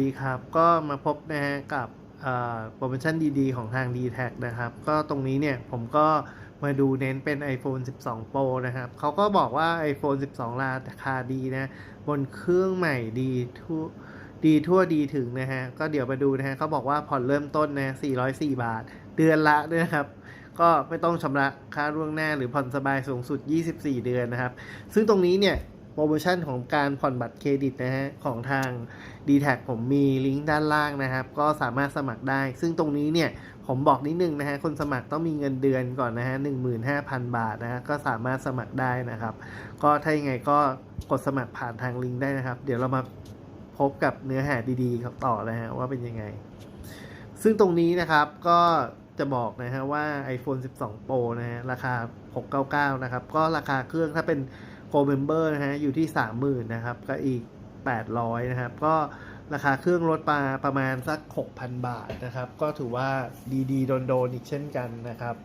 ดีครับ ก็มาพบนะฮะกับโปรโมชั่นดีๆ ของทาง d t แทนะครับ ก็ตรงนี้เนี่ยผมก็มาดูเน้นเป็น iPhone 12 Pro นะครับเขาก็บอกว่า iPhone 12 ราคาดีนะ บนเครื่องใหม่ดีทั่วดีทั่วดีถึงนะฮะ ก็เดี๋ยวมาดูนะฮะเขาบอกว่าผ่อนเริ่มต้นนะ 404 บาท เดือนละด้วยนะครับ ก็ไม่ต้องชำระค่าล่วงหน้าหรือผ่อนสบายสูงสุด 24 เดือนนะครับ ซึ่งตรงนี้เนี่ย โปรโมชั่นของการผ่อนบัตรเครดิตนะฮะของทาง d t แทผมมีลิงก์ด้านล่างนะครับ ก็สามารถสมัครได้ ซึ่งตรงนี้เนี่ยผมบอกนิดนึงนะฮะคนสมัครต้องมีเงินเดือนก่อนนะฮะ15,000 บาทนะฮะก็สามารถสมัครได้นะครับ ก็ถ้ายังไงก็กดสมัครผ่านทางลิงก์ได้นะครับ เดี๋ยวเรามาพบกับเนื้อหาดีๆครับต่อนะฮะว่าเป็นยังไง ซึ่งตรงนี้นะครับก็จะบอกนะฮะว่า iPhone 12 Pro นะฮะราคา 699 นะครับ ก็ราคาเครื่องถ้าเป็น Go Member นะฮะอยู่ที่ 30,000นะครับก็อีก 800นะครับ ก็ราคาเครื่องลดมาประมาณสัก 6,000 บาทนะครับ ก็ถือว่าดีๆ โดนๆอีกเช่นกันนะครับ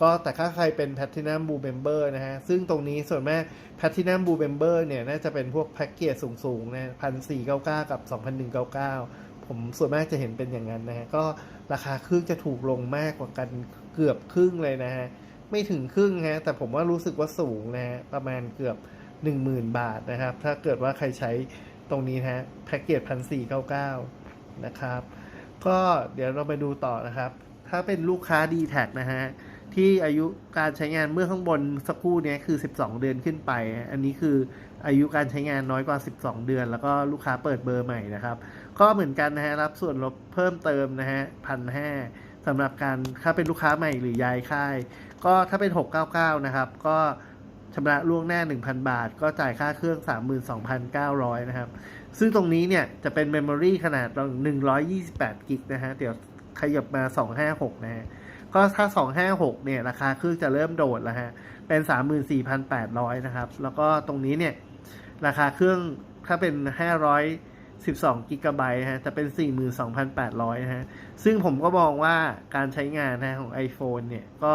ก็แต่ถ้าใครเป็น Platinum Blue Member นะฮะ ซึ่งตรงนี้ส่วนมาก Platinum Blue Member เนี่ย น่าจะเป็นพวกแพ็กเกจสูงๆนะ1,499กับ2,199ผมส่วนมากจะเห็นเป็นอย่างนั้นนะฮะ ก็ราคาเครื่องจะถูกลงมากกว่ากันเกือบครึ่งเลยนะฮะ ไม่ถึงครึ่งฮะแต่ผมว่ารู้สึกว่าสูงนะฮะประมาณเกือบ 10,000 บาทนะครับ ถ้าเกิดว่าใครใช้ตรงนี้นะฮะแพ็กเกจ1,499นะครับ ก็เดี๋ยวเราไปดูต่อนะครับ ถ้าเป็นลูกค้า d t แทนะฮะ ที่อายุการใช้งานเมื่อข้างบนสักครู่เนี้ยคือ 12 เดือนขึ้นไป อันนี้คืออายุการใช้งานน้อยกว่า 12 เดือน แล้วก็ลูกค้าเปิดเบอร์ใหม่นะครับ ก็เหมือนกันนะฮะรับส่วนลดเพิ่มเติมนะฮะพันห้า สำหรับการถ้าเป็นลูกค้าใหม่หรือย้ายค่าย ก็ถ้าเป็น 699 นะครับ ก็ชำระล่วงหน้า 1,000 บาท ก็จ่ายค่าเครื่อง 32,900 นะครับ ซึ่งตรงนี้เนี่ยจะเป็นเมมโมรีขนาด 128 กิกนะฮะ เดี๋ยวขยับมา 256 นะฮะ ก็ถ้า 256 เนี่ย ราคาเครื่องจะเริ่มโดดแล้วฮะ เป็น 34,800 นะครับ แล้วก็ตรงนี้เนี่ย ราคาเครื่องถ้าเป็น 500 12กิกะไบต์ฮะจะเป็น 42,800นะฮะซึ่งผมก็มองว่าการใช้งานนะของ iPhone เนี่ย ก็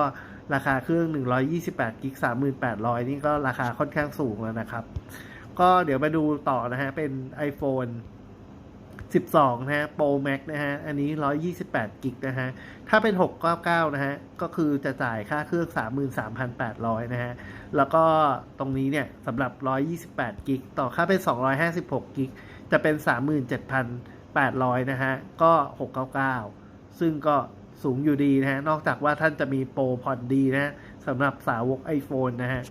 ราคาเครื่อง 128กิก3,800 นี่ก็ราคาค่อนข้างสูงแล้วนะครับ ก็เดี๋ยวมาดูต่อนะฮะ เป็น iPhone 12 นะฮะ Pro Max นะฮะ อันนี้ 128กิกนะฮะ ถ้าเป็น 699 นะฮะ ก็คือจะจ่ายค่าเครื่อง 33,800 นะฮะ แล้วก็ตรงนี้เนี่ยสำหรับ 128กิกต่อค่าเป็น 256กิก จะเป็น 37,800 นะฮะ ก็ 699 ซึ่งก็สูงอยู่ดีนะฮะ นอกจากว่าท่านจะมีโปรผ่อนดีนะสำหรับสาวก iPhone นะฮะ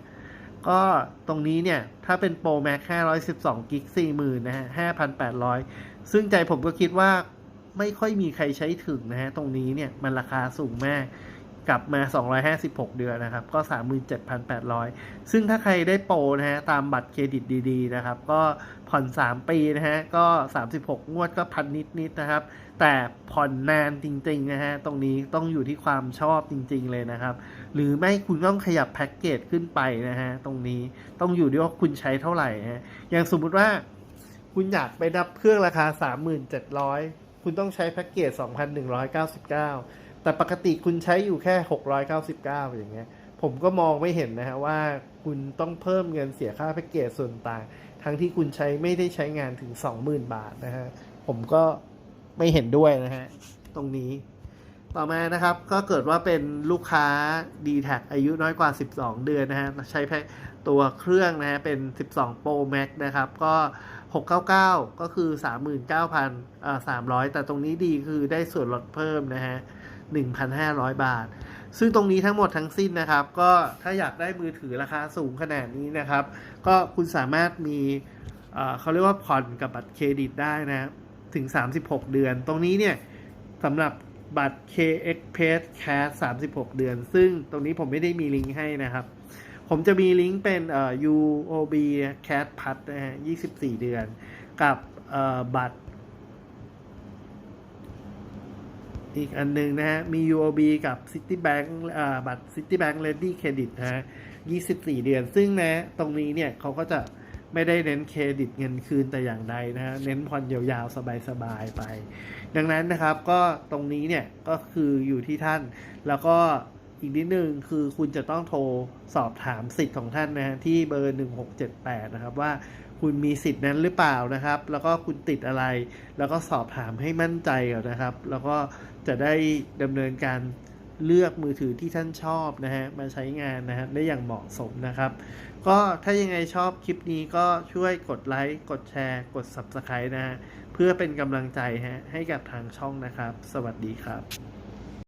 ก็ตรงนี้เนี่ย ถ้าเป็นโปร Max 512กิก40,000นะฮะ 5,800 ซึ่งใจผมก็คิดว่าไม่ค่อยมีใครใช้ถึงนะฮะ ตรงนี้เนี่ย มันราคาสูงมาก กลับมา 256 เดือนนะครับ ก็ 37,800 ซึ่งถ้าใครได้โปรนะฮะ ตามบัตรเครดิตดีๆ นะครับ ก็ผ่อน 3 ปีนะฮะ ก็ 36 งวดก็พันนิดๆ นะครับ แต่ผ่อนนานจริงๆ นะฮะ ตรงนี้ต้องอยู่ที่ความชอบจริง ๆ เลยนะครับ หรือไม่คุณต้องขยับแพ็กเกจขึ้นไปนะฮะ ตรงนี้ต้องอยู่ที่ว่าคุณใช้เท่าไหร่ฮะ อย่างสมมุติว่าคุณอยากไปดับเครื่องราคา 37,000คุณต้องใช้แพ็กเกจ 2,199 แต่ปกติคุณใช้อยู่แค่ 699 อย่างเงี้ย ผมก็มองไม่เห็นนะฮะว่าคุณต้องเพิ่มเงินเสียค่าแพ็กเกจส่วนต่าง ทั้งที่คุณใช้ไม่ได้ใช้งานถึง 20,000 บาทนะฮะ ผมก็ไม่เห็นด้วยนะฮะ ตรงนี้ ต่อมานะครับ ก็เกิดว่าเป็นลูกค้า d t แทอายุน้อยกว่า 12 เดือนนะฮะ ใช้ตัวเครื่องนะฮะ เป็น 12 Pro Max นะครับ ก็ 699 ก็คือ 39,300 แต่ตรงนี้ดีคือได้ส่วนลดเพิ่มนะฮะ 1,500 บาท ซึ่งตรงนี้ทั้งหมดทั้งสิ้นนะครับ ก็ถ้าอยากได้มือถือราคาสูงขนาดนี้นะครับ ก็คุณสามารถมีเขาเรียกว่าผ่อนกับบัตรเครดิตได้นะถึง 36 เดือน ตรงนี้เนี่ยสำหรับบัตร KXPass Cash 36 เดือน ซึ่งตรงนี้ผมไม่ได้มีลิงก์ให้นะครับ ผมจะมีลิงก์เป็นเอ่อ UOB Cash Pass นะฮะ24 เดือน กับเอ่อบัตร อีกอันหนึงนะฮะ มี UOB กับ Citibank อ่าบัตร Citibank Ready Credit นะฮะ 24 เดือน ซึ่งนะ ตรงนี้เนี่ยเขาก็จะไม่ได้เน้นเครดิตเงินคืนแต่อย่างใดนะฮะ เน้นผ่อนยาวๆ สบายๆ ไป ดังนั้นนะครับ ก็ตรงนี้เนี่ย ก็คืออยู่ที่ท่าน แล้วก็อีกนิดนึงคือคุณจะต้องโทรสอบถามสิทธิ์ของท่านนะฮะที่เบอร์ 1678 นะครับว่า คุณมีสิทธิ์นั้นหรือเปล่านะครับ แล้วก็คุณติดอะไร แล้วก็สอบถามให้มั่นใจก่อนนะครับ แล้วก็จะได้ดำเนินการเลือกมือถือที่ท่านชอบนะฮะมาใช้งานนะฮะได้อย่างเหมาะสมนะครับ ก็ถ้ายังไงชอบคลิปนี้ก็ช่วยกดไลค์กดแชร์ กด Subscribe นะฮะเพื่อเป็นกำลังใจฮะให้กับทางช่องนะครับ สวัสดีครับ